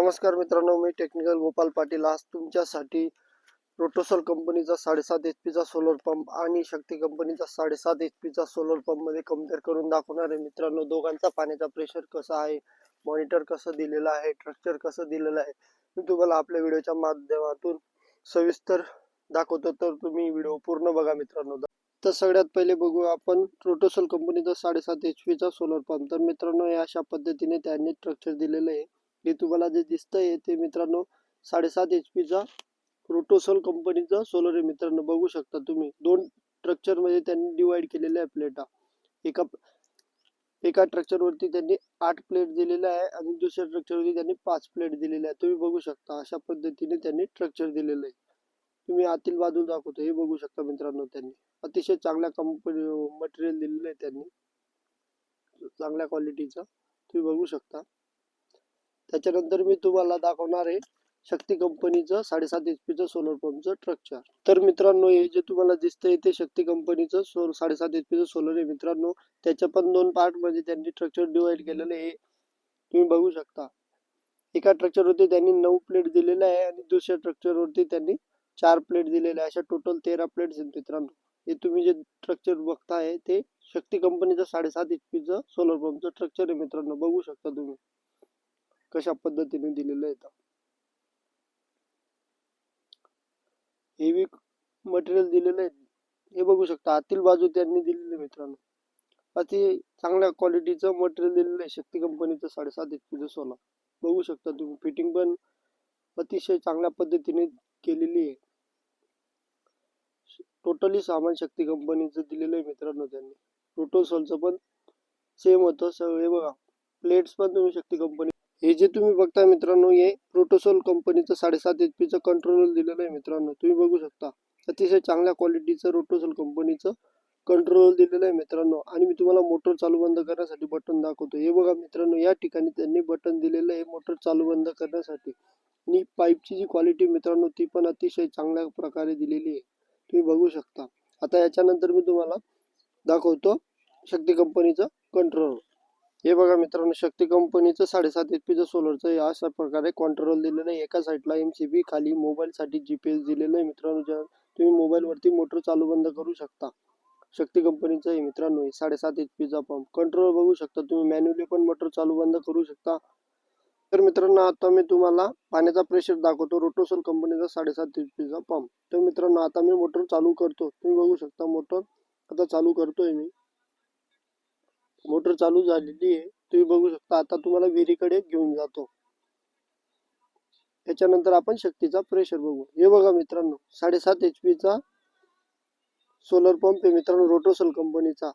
नमस्कार मित्रांनो मी टेक्निकल गोपाल पाटील. आज तुमच्यासाठी रोटोसोल कंपनीचा साडेसात एच पीचा सोलर पंप आणि शक्ती कंपनीचा साडेसात एच पीचा सोलर पंपमध्ये कंपेअर करून दाखवणार आहे. मित्रांनो दोघांचा पाण्याचा प्रेशर कसा आहे मॉनिटर कसं दिलेलं आहे स्ट्रक्चर कसं दिलेलं आहे मी तुम्हाला आपल्या व्हिडिओच्या माध्यमातून सविस्तर दाखवतो. तर तुम्ही व्हिडिओ पूर्ण बघा मित्रांनो. तर सगळ्यात पहिले बघू आपण रोटोसोल कंपनीचा साडेसात एच पीचा सोलर पंप तर मित्रांनो हे अशा पद्धतीने त्यांनी स्ट्रक्चर दिलेलं आहे. हे तुम्हाला जे दिसतंय ते मित्रांनो साडेसात एच पीचा रोटोसोल कंपनीचा सोलर आहे मित्रांनो बघू शकता तुम्ही. दोन स्ट्रक्चरमध्ये त्यांनी डिवाइड केलेल्या आहे प्लेटा एका एका ट्रक्चरवरती त्यांनी आठ प्लेट दिलेल्या आहे आणि दुसऱ्या स्ट्रक्चरवरती त्यांनी पाच प्लेट दिलेल्या आहे तुम्ही बघू शकता अशा पद्धतीने त्यांनी स्ट्रक्चर दिलेलं आहे. तुम्ही आतील बाजू दाखवतो हे बघू शकता मित्रांनो त्यांनी. अतिशय चांगल्या कंपनी मटेरियल दिलेलं आहे त्यांनी. चांगल्या क्वालिटीचं तुम्ही बघू शकता. त्याच्यानंतर मी तुम्हाला दाखवणार आहे शक्ती कंपनीचं साडेसात एच पीचं सोलर पंपचं स्ट्रक्चर तर मित्रांनो हे जे तुम्हाला दिसतंय ते शक्ती कंपनीचं सो साडेसात एच पीचं सोलर आहे मित्रांनो. त्याच्या पण दोन पार्ट म्हणजे त्यांनी स्ट्रक्चर डिवाइड केलेलं आहे. तुम्ही बघू शकता. एका स्ट्रक्चर वरती त्यांनी नऊ प्लेट दिलेल्या आहे आणि दुसऱ्या स्ट्रक्चर वरती त्यांनी चार प्लेट दिलेल्या आहे. अशा टोटल तेरा प्लेट्स आहेत मित्रांनो. हे तुम्ही जे स्ट्रक्चर बघताय ते शक्ती कंपनीचं साडेसात एच पीचं सोलर पंपचं स्ट्रक्चर आहे मित्रांनो. बघू शकता तुम्ही. कशा पद्धतीने दिलेलं आहे हेवी मटेरियल दिलेलं आहे. हे बघू शकता आतील बाजू त्यांनी दिलेली मित्रांनो. अति चांगल्या क्वालिटीचं मटेरियल दिलेलं आहे शक्ती कंपनीचं साडेसात एच पीचं सोलर बघू शकता तुम्ही फिटिंग पण अतिशय चांगल्या पद्धतीने केलेली आहे. टोटली सामान शक्ती कंपनीचं दिलेलं आहे मित्रांनो त्यांनी. रोटोसोलचं पण सेम होतं. सगळे बघा प्लेट्स पण तुम्ही शक्ती कंपनी हे जे तुम्ही बघता मित्रांनो हे प्रोटोसोल कंपनीचं साडेसात एच पीचं कंट्रोलर दिलेलं आहे मित्रांनो. तुम्ही बघू शकता. अतिशय चांगल्या क्वालिटीचं रोटोसोल कंपनीचं कंट्रोल दिलेलं आहे मित्रांनो. आणि मी तुम्हाला मोटर चालू बंद करण्यासाठी बटन दाखवतो. हे बघा मित्रांनो या ठिकाणी त्यांनी बटन दिलेलं आहे मोटर चालू बंद करण्यासाठी. आणि पाईपची जी क्वालिटी मित्रांनो ती पण अतिशय चांगल्या प्रकारे दिलेली आहे. तुम्ही बघू शकता. आता याच्यानंतर मी तुम्हाला दाखवतो शक्ती कंपनीचं कंट्रोल हे बघा मित्रांनो शक्ती कंपनीचं साडेसात एच पीचं सोलरचं अशा प्रकारे कॉन्ट्रोल दिलेलं आहे. एका साईडला एम सी बी खाली मोबाईलसाठी जी पी एस दिलेलं आहे मित्रांनो. ज्या तुम्ही मोबाईलवरती मोटर चालू बंद करू शकता. शक्ती कंपनीचं आहे मित्रांनो साडेसात एच पीचा पंप कंट्रोल बघू शकता तुम्ही मॅन्युअली पण मोटर चालू बंद करू शकता. तर मित्रांनो आता मी तुम्हाला पाण्याचा प्रेशर दाखवतो. रोटोसोल कंपनीचा साडेसात एच पीचा पंप तर मित्रांनो आता मी मोटर चालू करतो. तुम्ही बघू शकता मोटर आता चालू करतोय मी. मोटर चालू झालेली आहे. तुम्ही बघू शकता आता तुम्हाला विहिरीकडे घेऊन जातो. त्याच्यानंतर आपण शक्तीचा प्रेशर बघू. हे बघा मित्रांनो साडेसात एच पीचा सोलर पंप आहे मित्रांनो रोटोसोल कंपनीचा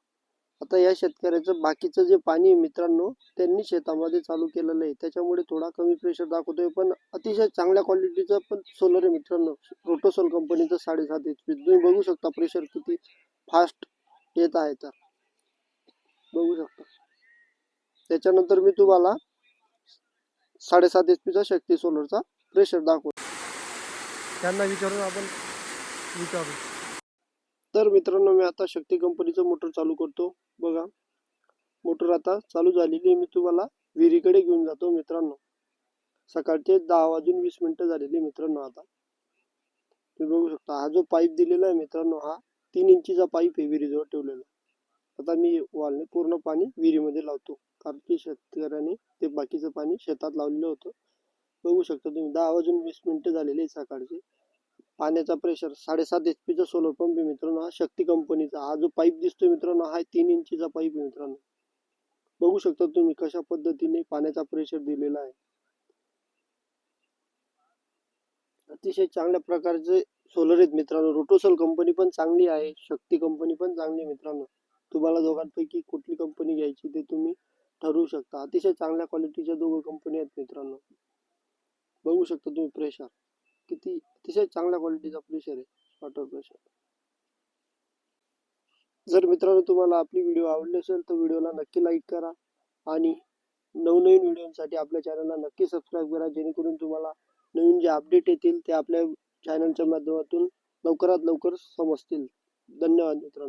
आता या शेतकऱ्याचं बाकीचं जे पाणी आहे मित्रांनो त्यांनी शेतामध्ये चालू केलेलं आहे. त्याच्यामुळे थोडा कमी प्रेशर दाखवतोय पण अतिशय चांगल्या क्वालिटीचं पण सोलर आहे मित्रांनो. रोटोसोल कंपनीचं साडेसात एच पी तुम्ही बघू शकता प्रेशर किती फास्ट येत आहे तर. बघू शकता. त्याच्यानंतर मी तुम्हाला साडेसात एच पीचा शक्ती सोलरचा प्रेशर दाखवतो. त्यांना विचारून आपण विचारू. तर मित्रांनो मी आता शक्ती कंपनीचं मोटर चालू करतो. बघा मोटर आता चालू झालेली मी तुम्हाला विहिरीकडे घेऊन जातो मित्रांनो. सकाळचे दहा वाजून वीस मिनिटं झालेली मित्रांनो आता. तुम्ही बघू शकता हा जो पाईप दिलेला आहे मित्रांनो हा तीन इंचीचा पाईप आहे विहिरीजवळ ठेवलेला. आता मी वालने पूर्ण पाणी विहिरीमध्ये लावतो. कारण की शेतकऱ्याने ते बाकीचं पाणी शेतात लावलेलं होतं. बघू शकता तुम्ही दहा वाजून वीस मिनिटं झालेली आहे सकाळचे. पाण्याचा प्रेशर साडेसात एच पीचा सोलर पंप आहे मित्रांनो. हा शक्ती कंपनीचा हा जो पाईप दिसतोय मित्रांनो हा तीन इंचीचा पाईप आहे मित्रांनो. बघू शकता तुम्ही कशा पद्धतीने पाण्याचा प्रेशर दिलेला आहे. अतिशय चांगल्या प्रकारचे सोलर आहेत मित्रांनो. रोटोसोल कंपनी पण चांगली आहे. शक्ती कंपनी पण चांगली आहे मित्रांनो. तुम्हाला दोघांपैकी कुठली कंपनी घ्यायची ते तुम्ही ठरवू शकता. अतिशय चांगल्या क्वालिटीच्या दोघं कंपनी आहेत मित्रांनो. बघू शकता तुम्ही प्रेशर किती अतिशय चांगल्या क्वालिटीचा प्रेशर आहे वॉटर प्रेशर जर मित्रांनो तुम्हाला आपली व्हिडिओ आवडली असेल तर व्हिडिओला नक्की लाईक करा आणि नवनवीन व्हिडिओसाठी आपल्या चॅनलला नक्की सबस्क्राईब करा जेणेकरून तुम्हाला नवीन जे अपडेट येतील ते आपल्या चॅनलच्या माध्यमातून लवकरात लवकर समजतील. धन्यवाद मित्रांनो.